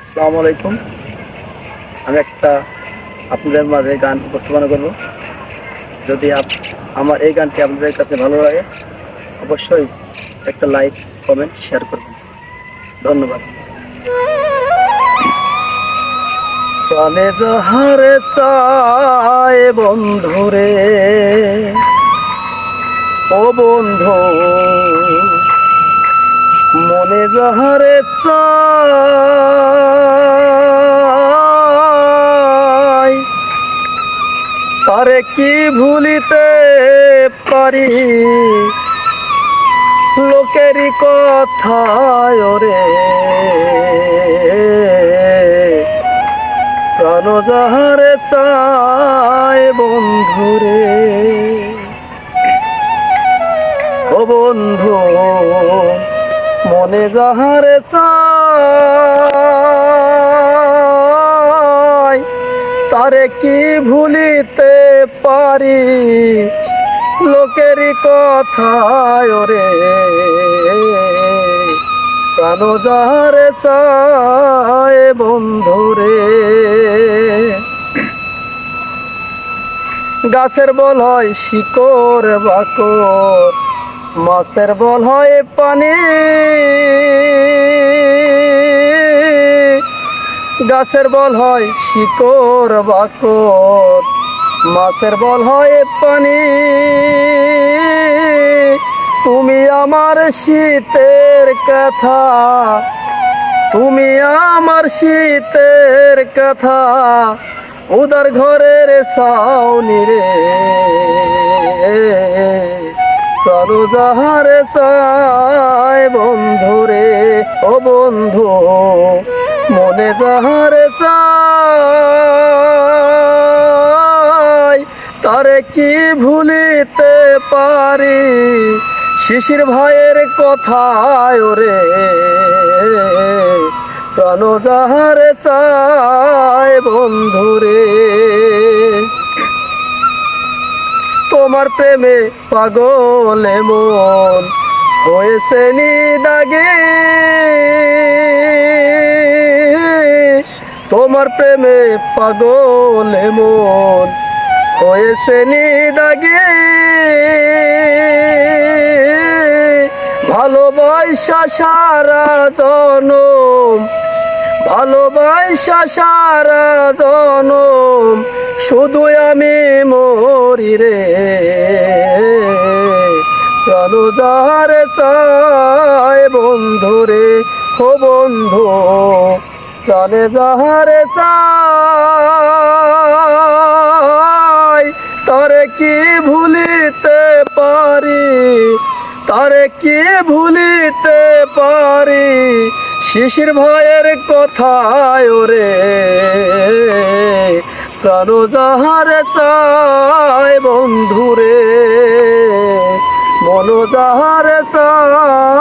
আসসালামু আলাইকুম আমি একটা আপনাদের মাঝে গান উপস্থাপনা করব। যদি আমার এই গানটি আপনাদের কাছে ভালো লাগে, অবশ্যই একটা লাইক, কমেন্ট, শেয়ার করবেন। ধন্যবাদ। প্রাণে যাহারে চায় বন্ধুরে, ও বন্ধু মনে চাই। তারে কি ভুলিতে পারি? লোকেরই কথায় রে প্রাণ যাহারে চায় বন্ধুরে। মনে যাহারে চাই তারে কি ভুলিতে পারি? লোকেরই কথায় রে প্রাণ যাহারে চায় বন্ধুরে গাছের বল হয় শিকড় বাকর মাছের বল হয় পানি। গাছের বল হয় শিকড় বাকর। মাছের বল হয় পানি। তুমি আমার শীতের কথা। তুমি আমার শীতের কথা। উদার ঘরের সাউনি রে। কারও যাহারে চায় বন্ধু রে, ও বন্ধু। মনে যাহারে চায়, তারে কি ভুলিতে পারি? শিশির ভাইয়ের কথায় রে প্রাণ যাহারে চায় বন্ধুরে তোমার প্রেমে পাগলে মন, হয়েছে নি দাগে তোমার প্রেমে পাগলে মন, হয়েছে নি দাগে ভালোবাসা সারা জনম ভালোবাসা সারা জনম শুধু আমি মরি রে। প্রাণ যাহারে চায় বন্ধু রে, ও বন্ধু প্রাণে যাহারে চায় তরে কি ভুলিতে পারি? তারে কি ভুলিতে পারি? শিশির ভয়ের কথায় রে প্রাণ যাহারে চায় বন্ধুরে মন যাহারে চায়